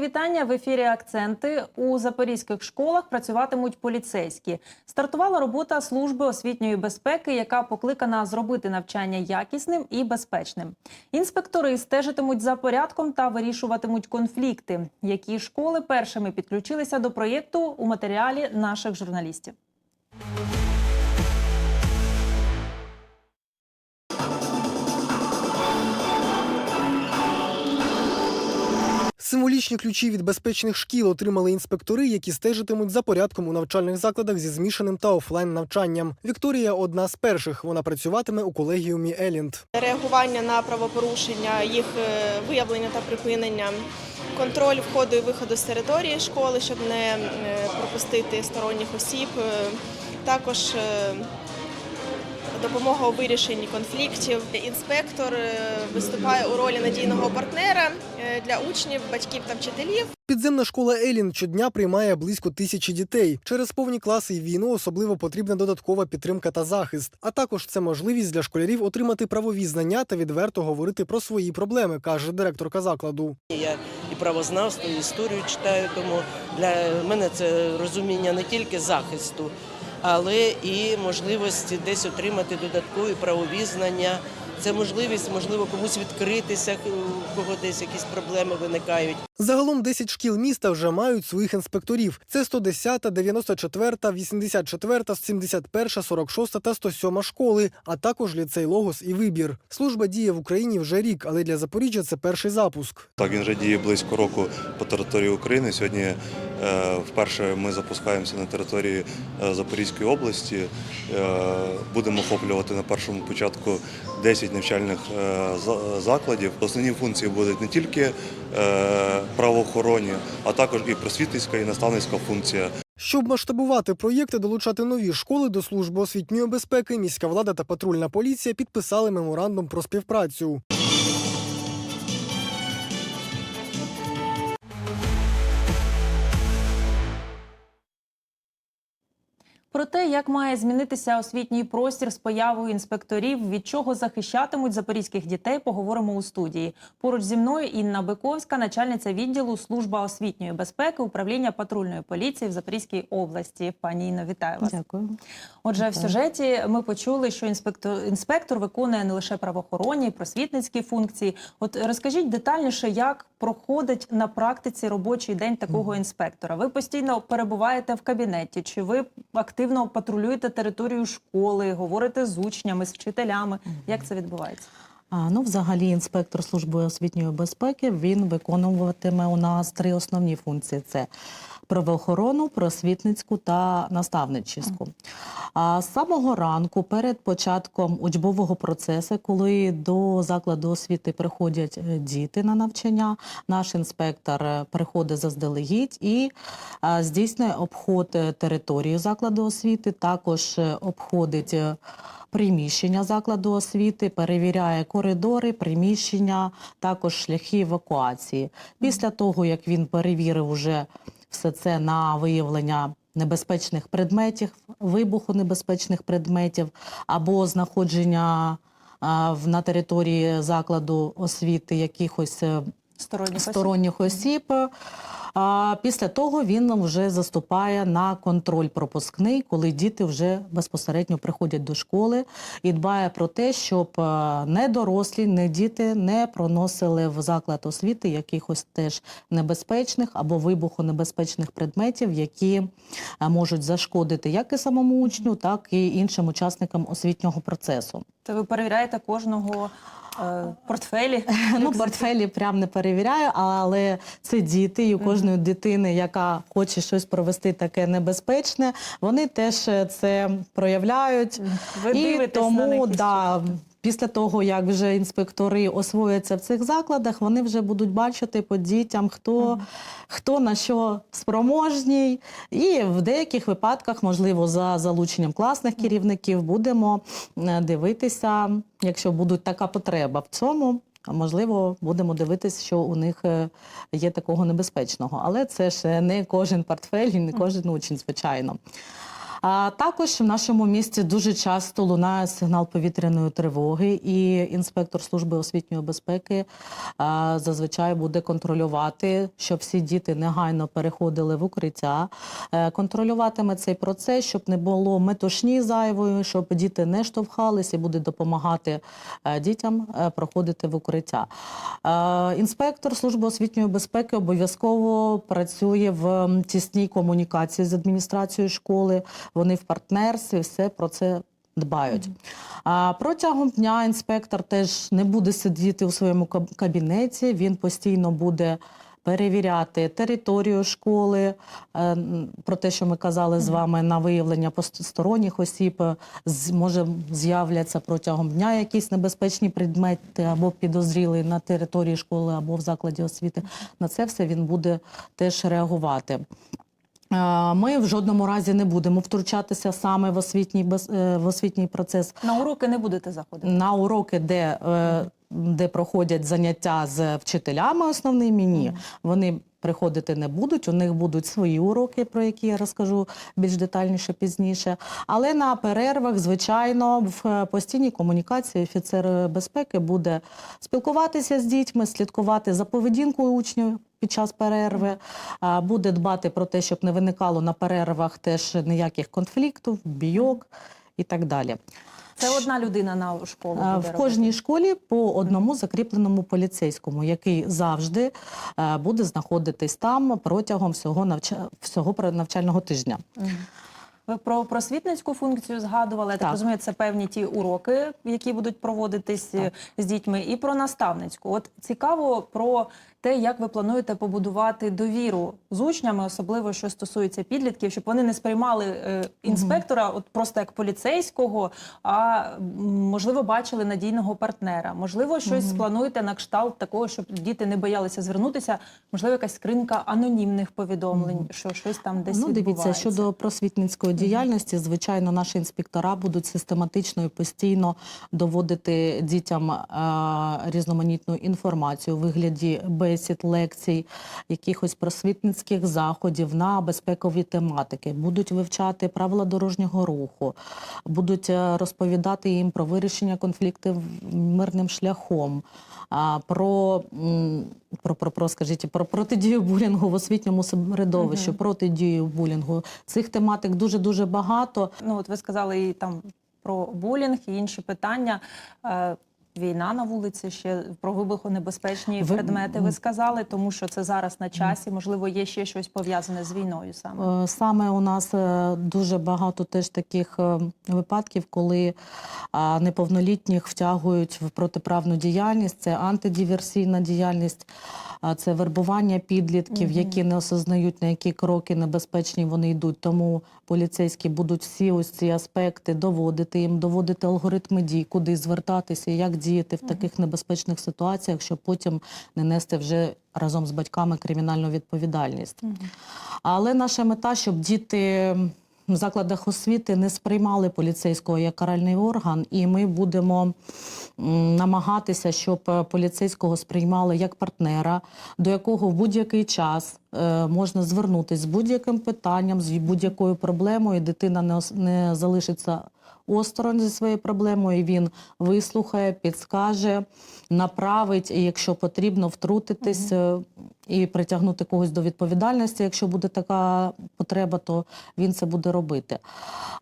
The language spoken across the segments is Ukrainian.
Вітання в ефірі Акценти у запорізьких школах працюватимуть поліцейські. Стартувала робота служби освітньої безпеки, яка покликана зробити навчання якісним і безпечним. Інспектори стежитимуть за порядком та вирішуватимуть конфлікти. Які школи першими підключилися до проєкту у матеріалі наших журналістів. Символічні ключі від безпечних шкіл отримали інспектори, які стежитимуть за порядком у навчальних закладах зі змішаним та офлайн навчанням. Вікторія одна з перших. Вона працюватиме у колегіумі Елінд. реагування на правопорушення, їх е, виявлення та припинення, контроль входу і виходу з території школи, щоб не е, пропустити сторонніх осіб. Е, Також допомога у вирішенні конфліктів. Інспектор е, виступає у ролі надійного партнера е, для учнів, батьків та вчителів. Підземна школа Елін щодня приймає близько тисячі дітей. Через повні класи і війну особливо потрібна додаткова підтримка та захист. А також це можливість для школярів отримати правові знання та відверто говорити про свої проблеми, каже директорка закладу. Я і правознавство, і історію читаю, тому для мене це розуміння не тільки захисту, але і можливості десь отримати додаткові правові знання. Це можливість, можливо, комусь відкритися, у кого десь якісь проблеми виникають. Загалом 10 шкіл міста вже мають своїх інспекторів. Це 110, 94, 84, 71, 46 та 107 школи, а також ліцей Логос і Вибір. Служба діє в Україні вже рік, але для Запоріжжя це перший запуск. Так, він вже діє близько року по території України. Сьогодні е, вперше ми запускаємося на території е, Запорізької області. Е, будемо охоплювати на першому початку 10 навчальних е, закладів. Основні функції будуть не тільки е, правоохоронні, а також і просвітницька і наставницька функція. Щоб масштабувати проєкти, долучати нові школи до служби освітньої безпеки, міська влада та патрульна поліція підписали меморандум про співпрацю. Про те, як має змінитися освітній простір з появою інспекторів, від чого захищатимуть запорізьких дітей, поговоримо у студії. Поруч зі мною Інна Биковська, начальниця відділу служба освітньої безпеки управління патрульної поліції в Запорізькій області. Пані Інно, вітаю вас. Дякую. Отже, в сюжеті ми почули, що інспектор інспектор виконує не лише правоохоронні, просвітницькі функції. От розкажіть детальніше, як проходить на практиці робочий день такого інспектора. Ви постійно перебуваєте в кабінеті, чи ви активно патрулюєте територію школи, говорите з учнями, з вчителями? Як це відбувається? Ну, взагалі, інспектор служби освітньої безпеки він виконуватиме у нас три основні функції: це правоохорону, просвітницьку та наставничівську. А з самого ранку, перед початком учбового процесу, коли до закладу освіти приходять е, діти на навчання, наш інспектор е, приходить заздалегідь і е, здійснює обход території закладу освіти, також обходить. Е, приміщення закладу освіти, перевіряє коридори, приміщення, також шляхи евакуації. Після того, як він перевірив уже все це на виявлення небезпечних предметів, вибуху небезпечних предметів або знаходження на території закладу освіти якихось Сторонніх осіб? сторонніх осіб. А після того він вже заступає на контроль пропускний, коли діти вже безпосередньо приходять до школи і дбає про те, щоб е, не дорослі, не діти не проносили в заклад освіти якихось теж небезпечних або вибухонебезпечних предметів, які е, можуть зашкодити як і самому учню, так і іншим учасникам освітнього процесу. Та ви перевіряєте кожного портфелі? Ну, портфелі прям не перевіряю, але це діти, і у кожної дитини, яка хоче щось провести таке небезпечне, вони теж е, це проявляють. Ви і тому, на них да, після того, як вже інспектори освояться в цих закладах, вони вже будуть бачити по дітям, хто, хто на що спроможній. І в деяких випадках, можливо, за залученням класних керівників, будемо е, дивитися, якщо буде така потреба в цьому. а Можливо, будемо дивитися, що у них е, є такого небезпечного. Але це ж не кожен портфель і не кожен учень, звичайно. А також в нашому місті дуже часто лунає сигнал повітряної тривоги, і інспектор служби освітньої безпеки а, зазвичай буде контролювати, щоб всі діти негайно переходили в укриття, Е, контролюватиме цей процес, щоб не було метушні зайвої, щоб діти не штовхались і буде допомагати е, дітям е, проходити в укриття. Е, Інспектор служби освітньої безпеки обов'язково працює в тісній комунікації з адміністрацією школи. Вони в партнерстві все про це. Дбають. А протягом дня інспектор теж не буде сидіти у своєму кабінеті. Він постійно буде перевіряти територію школи, е, про те, що ми казали з вами на виявлення посторонніх осіб. е, Може з'являться протягом дня якісь небезпечні предмети або підозріли на території школи або в закладі освіти. На це все він буде теж реагувати. Е, Ми в жодному разі не будемо втручатися саме в освітній, е, в освітній процес На уроки не будете заходити. на уроки, де, е, де проходять заняття з вчителями основними, ні. Вони приходити не будуть, у них будуть свої уроки, про які я розкажу більш детальніше пізніше. Але на перервах, звичайно, в постійній комунікації офіцер безпеки буде спілкуватися з дітьми, слідкувати за поведінкою учнів. Під час перерви буде дбати про те, щоб не виникало на перервах теж ніяких конфліктів, бійок і так далі. Це одна людина на школу буде В кожній робити. школі по одному закріпленому поліцейському, який завжди буде знаходитись там протягом всього навча... всього навчального тижня. Ви про просвітницьку функцію згадували. Я так Так. розумію, це певні ті уроки, які будуть проводитись е, з дітьми, і про наставницьку. От цікаво про те, як ви плануєте побудувати довіру з учнями, особливо що стосується підлітків, щоб вони не сприймали е, інспектора, от просто як поліцейського, а можливо бачили надійного партнера. Можливо, щось плануєте на кшталт такого, щоб діти не боялися звернутися. Можливо, якась скринка анонімних повідомлень, що щось там десь ну, дивіться, щодо просвітницької діяльності, звичайно, наші інспектора будуть систематично і постійно доводити дітям е, різноманітну інформацію у вигляді бесід, лекцій, якихось просвітницьких заходів на безпекові тематики. Будуть вивчати правила дорожнього руху, будуть е, розповідати їм про вирішення конфліктів мирним шляхом. Про, про, про, про, скажіть, про протидію булінгу в освітньому середовищі, протидію булінгу. Цих тематик дуже-дуже багато. Ну, от ви сказали і там про булінг і інші питання. Війна на вулиці, ще про вибухонебезпечні Ви- предмети ви сказали, тому що це зараз на часі. Можливо, є ще щось пов'язане з війною саме. Е, Саме у нас е, дуже багато теж таких е, випадків, коли неповнолітніх втягують в протиправну діяльність. Це антидіверсійна діяльність, це вербування підлітків, які не осознають, на які кроки небезпечні вони йдуть. Тому поліцейські будуть всі ось ці аспекти доводити їм, доводити алгоритми дій, куди звертатися, як діяти в таких небезпечних ситуаціях, щоб потім не нести вже разом з батьками кримінальну відповідальність. Але наша мета, щоб діти в закладах освіти не сприймали поліцейського як каральний орган, і ми будемо намагатися, щоб е, поліцейського сприймали як партнера, до якого в будь-який час можна звернутися з будь-яким питанням, з будь-якою проблемою. і Дитина не, залишиться осторонь зі своєю проблемою. і Він вислухає, підскаже, направить, і якщо потрібно, втрутитись е, і притягнути когось до відповідальності. Якщо буде така потреба, то він це буде робити.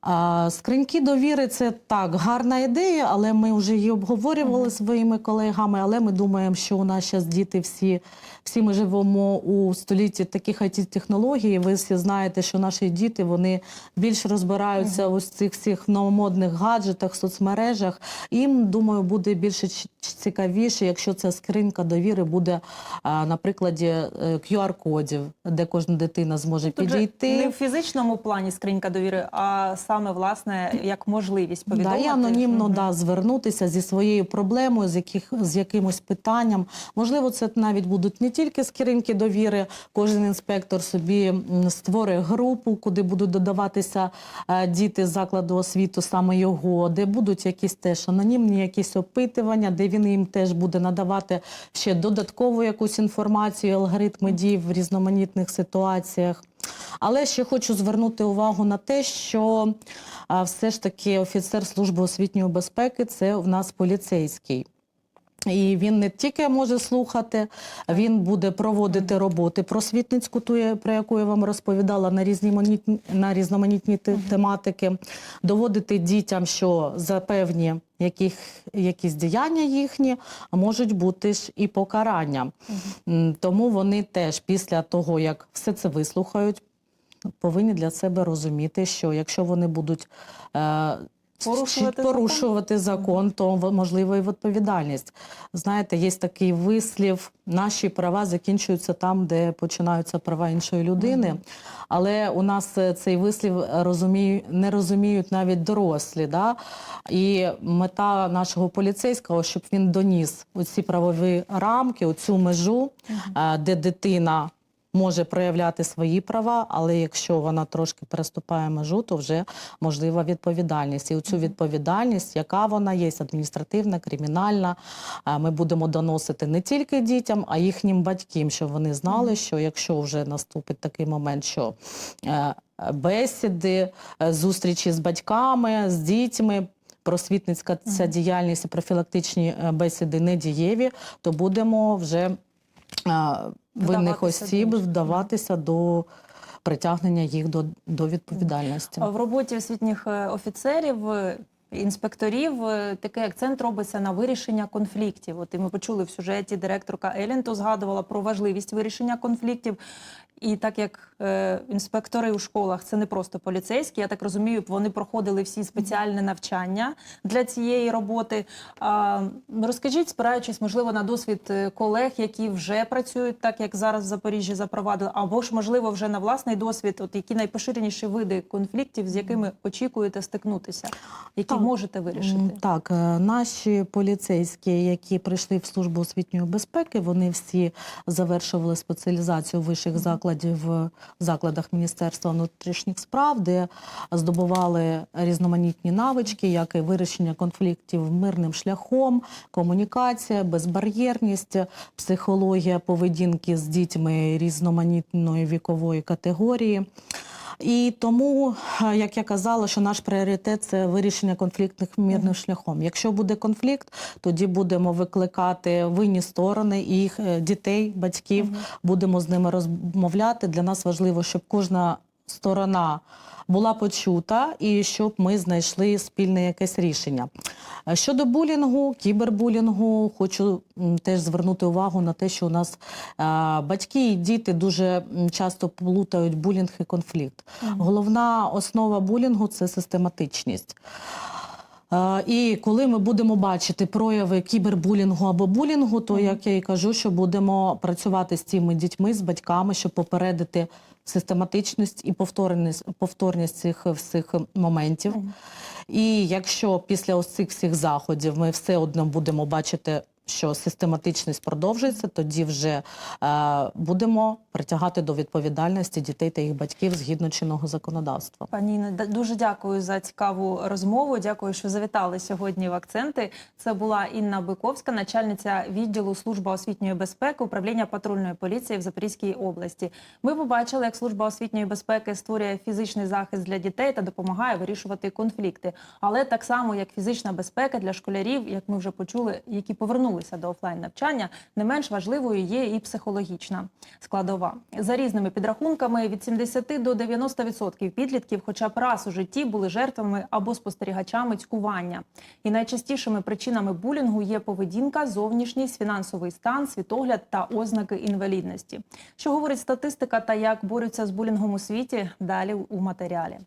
А, скриньки довіри це так, гарна ідея, але ми вже її обговорювали своїми колегами. Але ми думаємо, що у нас зараз діти всі, всі ми живемо у столітті таких it технологій. Ви всі знаєте, що наші діти вони більш розбираються у цих всіх новомодних гаджетах, соцмережах. Їм думаю, буде більше цікавіше, якщо ця скринька довіри буде на прикладі е, QR-кодів, де кожна дитина зможе Тут же підійти. не в фізичному плані скринька довіри, а саме власне як можливість Да, і анонімно Мгм. да, звернутися зі своєю проблемою, з, яких, з якимось питанням. Можливо, це навіть будуть не тільки скриньки довіри. Кожен інспектор собі м, створює групу, куди будуть додаватися е, діти з закладу освіту, саме його, де будуть якісь теж анонімні якісь опитування, де він їм теж буде надавати ще додаткову якусь інформацію, алгоритми дій в різноманітних ситуаціях. Але ще хочу звернути увагу на те, що все ж таки офіцер служби освітньої безпеки це в нас поліцейський. І він не тільки може слухати, він буде проводити роботи просвітницьку, ту, про яку я вам розповідала на різноманітні, на різноманітні тематики, доводити дітям, що за певні яких, якісь діяння їхні можуть бути ж і покарання. Тому вони теж після того, як все це вислухають, повинні для себе розуміти, що якщо вони будуть е, Порушувати порушувати закон, то можливо і відповідальність. Знаєте, є такий вислів: наші права закінчуються там, де починаються права іншої людини. Але у нас е, цей вислів розумію, не розуміють навіть дорослі. Да? І мета нашого поліцейського, щоб він доніс оці правові рамки, оцю межу, е, де дитина може проявляти свої права, але якщо вона трошки переступає межу, то вже можлива відповідальність. І оцю відповідальність, яка вона є, адміністративна, кримінальна, ми будемо доносити не тільки дітям, а їхнім батькам, щоб вони знали, що якщо вже наступить такий момент, що е, бесіди, е, зустрічі з батьками, з дітьми. Просвітницька ця діяльність і профілактичні е, бесіди не дієві, то будемо вже винних осіб до- вдаватися до притягнення їх до, до відповідальності. В роботі освітніх е, офіцерів, е, інспекторів е, такий акцент робиться на вирішення конфліктів. От і ми почули в сюжеті директорка Елінту згадувала про важливість вирішення конфліктів. І так як е, інспектори у школах це не просто поліцейські, я так розумію, вони проходили всі спеціальне навчання для цієї роботи. А, розкажіть, спираючись, можливо, на досвід е, колег, які вже працюють так, як зараз в Запоріжжі запровадили, або ж можливо вже на власний досвід, от які найпоширеніші види конфліктів, з якими очікуєте стикнутися, які Так. можете вирішити. Так, е, наші поліцейські, які прийшли в службу освітньої безпеки, вони всі завершували спеціалізацію вищих закладів в закладах Міністерства внутрішніх справ, де здобували різноманітні навички, як і вирішення конфліктів мирним шляхом, комунікація, безбар'єрність, психологія поведінки з дітьми різноманітної вікової категорії. І тому, е, як я казала, що наш пріоритет це вирішення конфліктних мирним шляхом. Якщо буде конфлікт, тоді будемо викликати винні сторони їх е, дітей, батьків, будемо з ними розмовляти. Для нас важливо, щоб кожна сторона була почута і щоб ми знайшли спільне якесь рішення. Е, Щодо булінгу, кібербулінгу, хочу теж звернути увагу на те, що у нас е, батьки і діти дуже часто плутають булінг і конфлікт. Головна основа булінгу це систематичність. Е, І коли ми будемо бачити прояви кібербулінгу або булінгу, то як я і кажу, що будемо працювати з цими дітьми, з батьками, щоб попередити систематичність і повторність, повторність цих всіх моментів. І якщо після ось цих всіх заходів ми все одно будемо бачити, що систематичність продовжується, тоді вже е, будемо притягати до відповідальності дітей та їх батьків згідно чинного законодавства. Пані Інно, да- дуже дякую за цікаву розмову. Дякую, що завітали сьогодні в акценти. Це була Інна Биковська, начальниця відділу служба освітньої безпеки управління патрульної поліції в Запорізькій області. Ми побачили, як служба освітньої безпеки створює фізичний захист для дітей та допомагає вирішувати конфлікти. Але так само, як фізична безпека для школярів, як ми вже почули, які повернулися до офлайн навчання, не менш важливою є і психологічна складова. За різними підрахунками від 70 до 90% підлітків, хоча б раз у житті були жертвами або спостерігачами цькування. І найчастішими причинами булінгу є поведінка, зовнішність, фінансовий стан, світогляд та ознаки інвалідності. Що говорить статистика та як борються з булінгом у світі? Далі у матеріалі.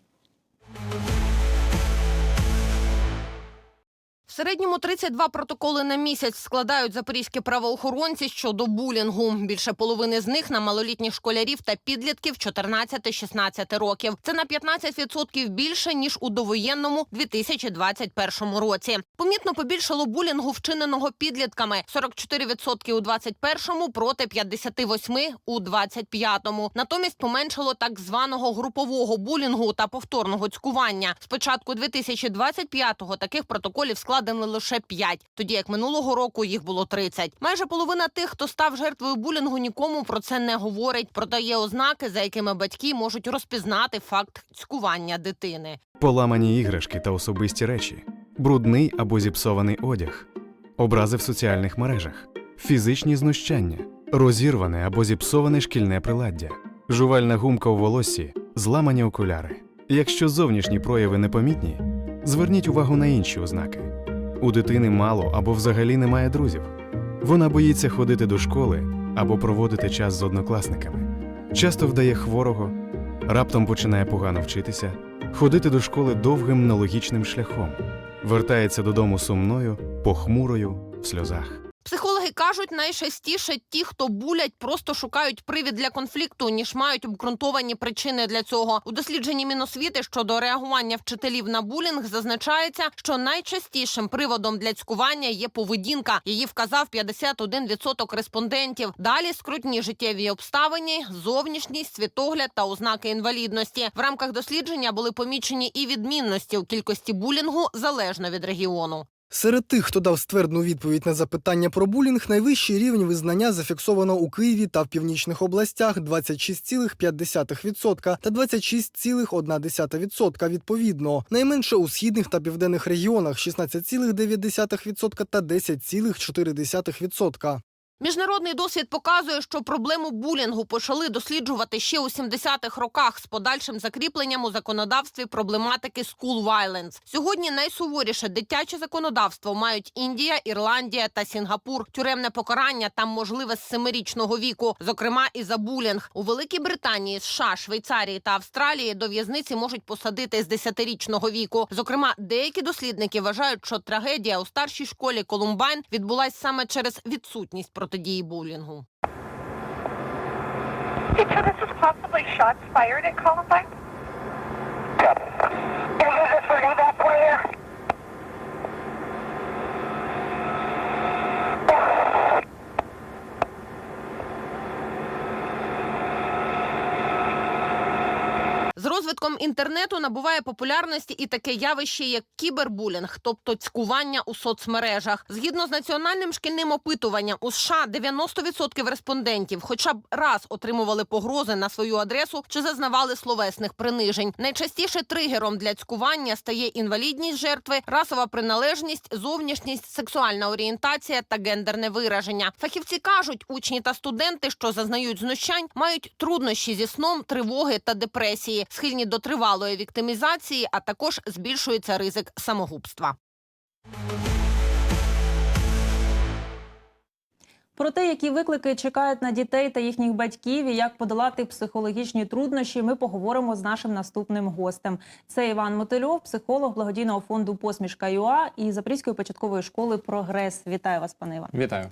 В середньому 32 протоколи на місяць складають запорізькі правоохоронці щодо булінгу. Більше половини з них на малолітніх школярів та підлітків 14-16 років. Це на 15% більше ніж у довоєнному 2021 році. Помітно побільшало булінгу, вчиненого підлітками 44% у 21-му проти 58% у 25-му. Натомість поменшало так званого групового булінгу та повторного цькування. З початку 2025-го таких протоколів складено лише 5, тоді як минулого року їх було 30. Майже половина тих, хто став жертвою булінгу, нікому про це не говорить. Проте є ознаки, за якими батьки можуть розпізнати факт цькування дитини. Поламані іграшки та особисті речі, брудний або зіпсований одяг, образи в соціальних мережах, фізичні знущання, розірване або зіпсоване шкільне приладдя, жувальна гумка у волоссі, зламані окуляри. Якщо зовнішні прояви непомітні, зверніть увагу на інші ознаки. У дитини мало або взагалі немає друзів. Вона боїться ходити до школи або проводити час з однокласниками. Часто вдає хворого, раптом починає погано вчитися, ходити до школи довгим нелогічним шляхом, вертається додому сумною, похмурою, в сльозах. Кажуть, найчастіше ті, хто булять, просто шукають привід для конфлікту, ніж мають обґрунтовані причини для цього. У дослідженні Міносвіти щодо реагування вчителів на булінг зазначається, що найчастішим приводом для цькування є поведінка. Її вказав 51% респондентів. Далі скрутні життєві обставини, зовнішність, світогляд та ознаки інвалідності. В рамках дослідження були помічені і відмінності у кількості булінгу залежно від регіону. Серед тих, хто дав ствердну відповідь на запитання про булінг, найвищий рівень визнання зафіксовано у Києві та в північних областях 26,5% та 26,1% відповідно. Найменше у східних та південних регіонах 16,9% та 10,4%. Міжнародний досвід показує, що проблему булінгу почали досліджувати ще у 70-х роках з подальшим закріпленням у законодавстві проблематики school violence. Сьогодні найсуворіше дитяче законодавство мають Індія, Ірландія та Сінгапур. Тюремне покарання там можливе з семирічного віку, зокрема і за булінг. У Великій Британії, США, Швейцарії та Австралії до в'язниці можуть посадити з 10-річного віку. Зокрема, деякі дослідники вважають, що трагедія у старшій школі Колумбайн відбулась саме через відсутність протидії булінгу. So this was possibly shots fired at Columbine? Yep. Is this for that player? Розвитком інтернету набуває популярності і таке явище, як кібербулінг, тобто цькування у соцмережах. Згідно з національним шкільним опитуванням, у США 90% респондентів хоча б раз отримували погрози на свою адресу чи зазнавали словесних принижень. Найчастіше тригером для цькування стає інвалідність жертви, расова приналежність, зовнішність, сексуальна орієнтація та гендерне вираження. Фахівці кажуть, учні та студенти, що зазнають знущань, мають труднощі зі сном, тривоги та депресії, схильні до тривалої віктимізації, а також збільшується ризик самогубства. Про те, які виклики чекають на дітей та їхніх батьків, і як подолати психологічні труднощі, ми поговоримо з нашим наступним гостем. Це Іван Мотильов, психолог благодійного фонду Посмішка ЮА і Запорізької початкової школи Прогрес. Вітаю вас, пане Іван. Вітаю.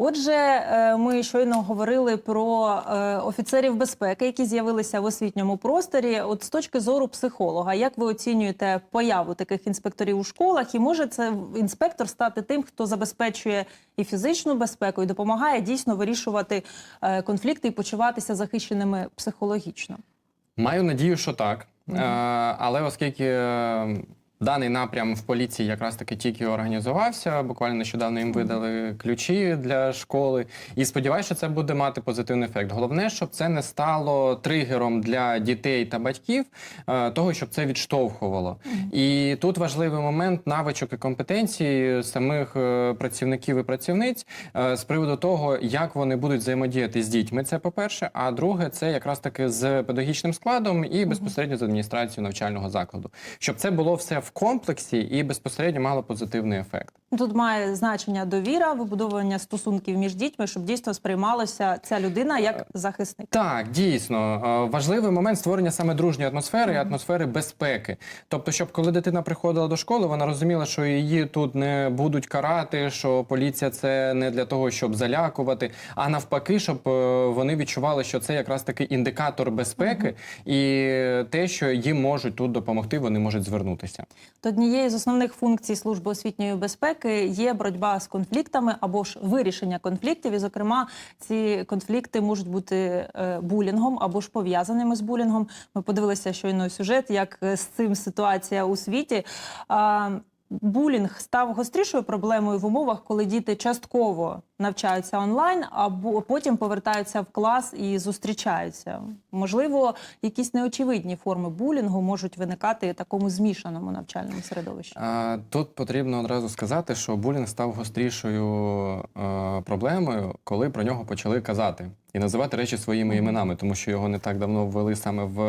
Отже, е, ми щойно говорили про е, офіцерів безпеки, які з'явилися в освітньому просторі. От з точки зору психолога, як ви оцінюєте появу таких інспекторів у школах? І може це інспектор стати тим, хто забезпечує і фізичну безпеку, і допомагає дійсно вирішувати е, конфлікти і почуватися захищеними психологічно? Маю надію, що так. Е, але оскільки даний напрям в поліції якраз таки тільки організувався, буквально нещодавно їм видали ключі для школи. І сподіваюся, що це буде мати позитивний ефект. Головне, щоб це не стало тригером для дітей та батьків, е, того, щоб це відштовхувало. І тут важливий момент навичок і компетенції самих е, працівників і працівниць е, з приводу того, як вони будуть взаємодіяти з дітьми. Це по-перше. А друге, це якраз таки з педагогічним складом і безпосередньо з адміністрацією навчального закладу, щоб це було все в комплексі і безпосередньо мало позитивний ефект. Тут має значення довіра, вибудовування стосунків між дітьми, щоб дійсно сприймалася ця людина як захисник. Так, дійсно Е, важливий момент створення саме дружньої атмосфери і атмосфери безпеки. Тобто, щоб коли дитина приходила до школи, вона розуміла, що її тут не будуть карати, що поліція це не для того, щоб залякувати, а навпаки, щоб е, вони відчували, що це якраз таки індикатор безпеки, і те, що їм можуть тут допомогти, вони можуть звернутися. То однією з основних функцій служби освітньої безпеки є боротьба з конфліктами або ж вирішення конфліктів. І, зокрема, ці конфлікти можуть бути е, булінгом або ж пов'язаними з булінгом. Ми подивилися щойно сюжет, як е, з цим ситуація у світі. Булінг став гострішою проблемою в умовах, коли діти частково навчаються онлайн, або потім повертаються в клас і зустрічаються. Можливо, якісь неочевидні форми булінгу можуть виникати в такому змішаному навчальному середовищі. Тут потрібно одразу сказати, що булінг став гострішою е, проблемою, коли про нього почали казати і називати речі своїми іменами, тому що його не так давно ввели саме в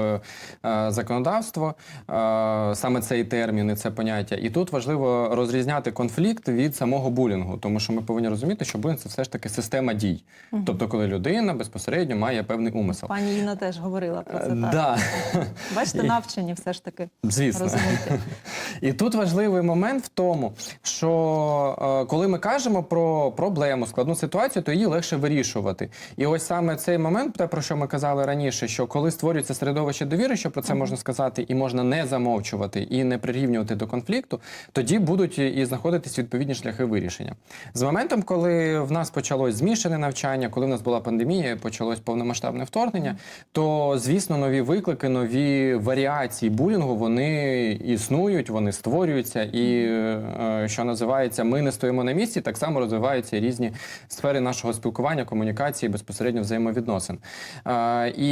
е, законодавство, е, саме цей термін і це поняття. І тут важливо розрізняти конфлікт від самого булінгу, тому що ми повинні розуміти, що булінг це все ж таки система дій. Тобто, коли людина безпосередньо має певний умисел. Пані Інна теж говорила про це. Е, Так. Да. Бачите, навчені все ж таки Звісно. І тут важливий момент в тому, що е, коли ми кажемо про проблему, складну ситуацію, то її легше вирішувати. І ось саме цей момент, те про що ми казали раніше, що коли створюється середовище довіри, що про це можна сказати, і можна не замовчувати і не прирівнювати до конфлікту, тоді будуть і знаходитись відповідні шляхи вирішення. З моментом, коли в нас почалось змішане навчання, коли в нас була пандемія, почалось повномасштабне вторгнення, то звісно нові виклики, нові варіації булінгу вони існують, вони створюються, і е, що називається, ми не стоїмо на місці. Так само розвиваються різні сфери нашого спілкування, комунікації, безпосередньо взаємовідносин. Е, І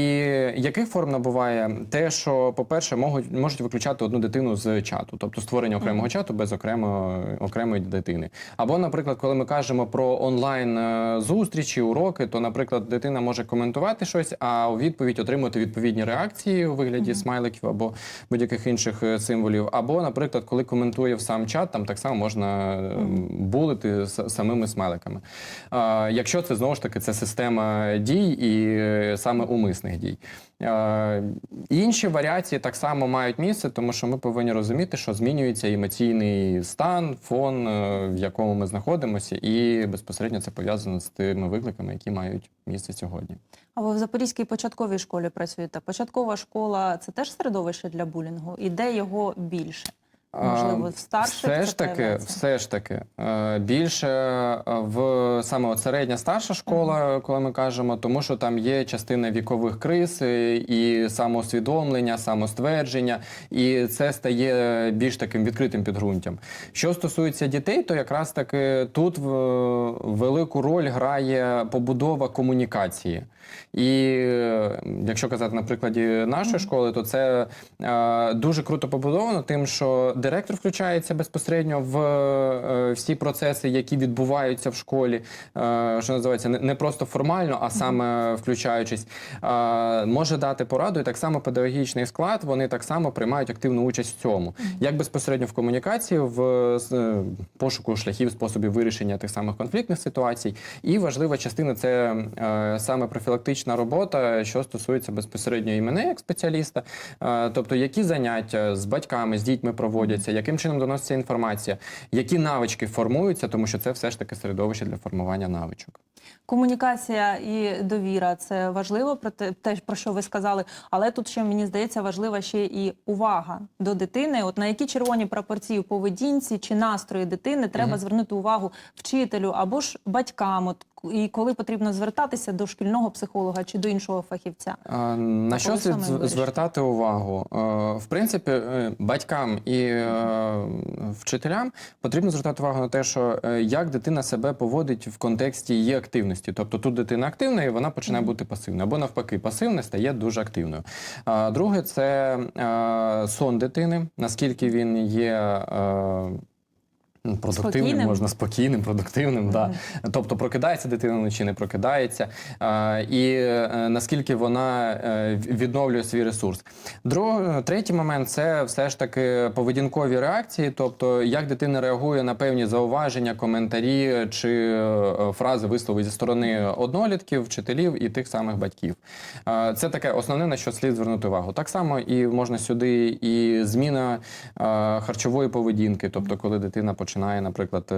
яких форм набуває те, що, по-перше, можуть, можуть виключати одну дитину з чату, тобто створення окремого чату без окремо, окремої дитини. Або, наприклад, коли ми кажемо про онлайн е, зустрічі, уроки, то, наприклад, дитина може коментувати щось, а у відповідь отримати відповідні реакції у вигляді смайликів або будь-яких інших е, символів. Або, наприклад, коли коментує в сам чат, там так само можна е, булити самими смайликами. Якщо це знову ж таки це система дій і саме умисних дій. А, Інші варіації так само мають місце, тому що ми повинні розуміти, що змінюється емоційний стан, фон, е, в якому ми знаходимося, і безпосередньо це пов'язано з тими викликами, які мають місце сьогодні. А ви в Запорізькій початковій школі працюєте? Початкова школа це теж середовище для булінгу? І де його більше? Можливо, в старших все ж таки, все ж таки більше е, в саме от середня старша школа, коли ми кажемо, тому що там є частина вікових криз е, і самоусвідомлення, самоствердження, і це стає більш таким відкритим підґрунтям. Що стосується дітей, то якраз таки тут велику роль грає побудова комунікації. І якщо казати на прикладі нашої школи, то це е, дуже круто побудовано, тим, що директор включається безпосередньо в е, всі процеси, які відбуваються в школі, е, що називається, не, просто формально, а саме включаючись, е, може дати пораду, і так само педагогічний склад вони так само приймають активну участь в цьому, як безпосередньо в комунікації, в пошуку шляхів, способів вирішення тих самих конфліктних ситуацій. І важлива частина це саме профілактична робота, що стосується безпосередньо і мене як спеціаліста, тобто які заняття з батьками, з дітьми проводяться, яким чином доноситься інформація, які навички формуються, тому що це все ж таки середовище для формування навичок. Комунікація і довіра це важливо про те, про що ви сказали. Але тут ще мені здається важлива ще і увага до дитини. От на які червоні прапорці у поведінці чи настрої дитини треба звернути увагу вчителю або ж батькам. От і коли потрібно звертатися до шкільного психолога чи до іншого фахівця. На що слід звертати увагу? Е, В принципі, е, батькам і е, вчителям потрібно звертати увагу на те, що як дитина себе поводить в контексті її активності. Тобто тут дитина активна і вона починає бути пасивною, або навпаки, пасивна стає дуже активною. А Друге, це сон дитини, наскільки він є. Продуктивним, Спокійним? можна спокійним, продуктивним, да. тобто прокидається дитина вночі, не прокидається, а, і е, наскільки вона е, відновлює свій ресурс. Друг, третій момент це все ж таки поведінкові реакції, тобто як дитина реагує на певні зауваження, коментарі чи е, фрази вислови зі сторони однолітків, вчителів і тих самих батьків. Е, Це таке основне, на що слід звернути увагу. Так само і можна сюди і зміна е, харчової поведінки, тобто коли дитина починає, наприклад, е,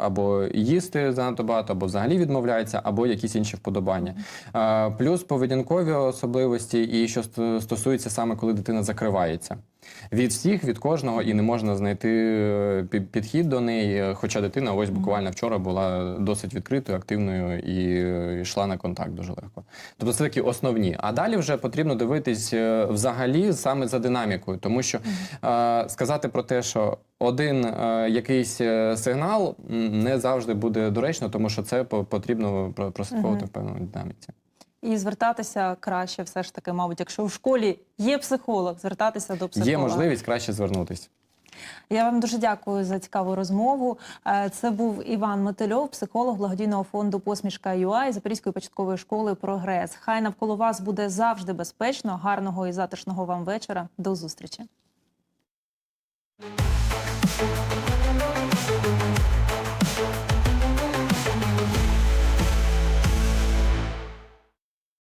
або їсти занадто багато, або взагалі відмовляється, або якісь інші вподобання. Е, Плюс поведінкові особливості, і що ст- стосується саме коли дитина закривається. Від всіх, від кожного, і не можна знайти е, підхід до неї. Хоча дитина ось буквально вчора була досить відкритою, активною і е, йшла на контакт дуже легко. Тобто це такі основні. А далі вже потрібно дивитись е, взагалі саме за динамікою, тому що е, сказати про те, що один е, якийсь е, сигнал не завжди буде доречно, тому що це по- потрібно про- прослідковувати в певному динаміці. І звертатися краще, все ж таки, мабуть, якщо в школі є психолог, звертатися до психолога. Є можливість краще звернутись. Я вам дуже дякую за цікаву розмову. Е, Це був Іван Мотильов, психолог благодійного фонду Посмішка ЮА Запорізької початкової школи Прогрес. Хай навколо вас буде завжди безпечно. Гарного і затишного вам вечора. До зустрічі.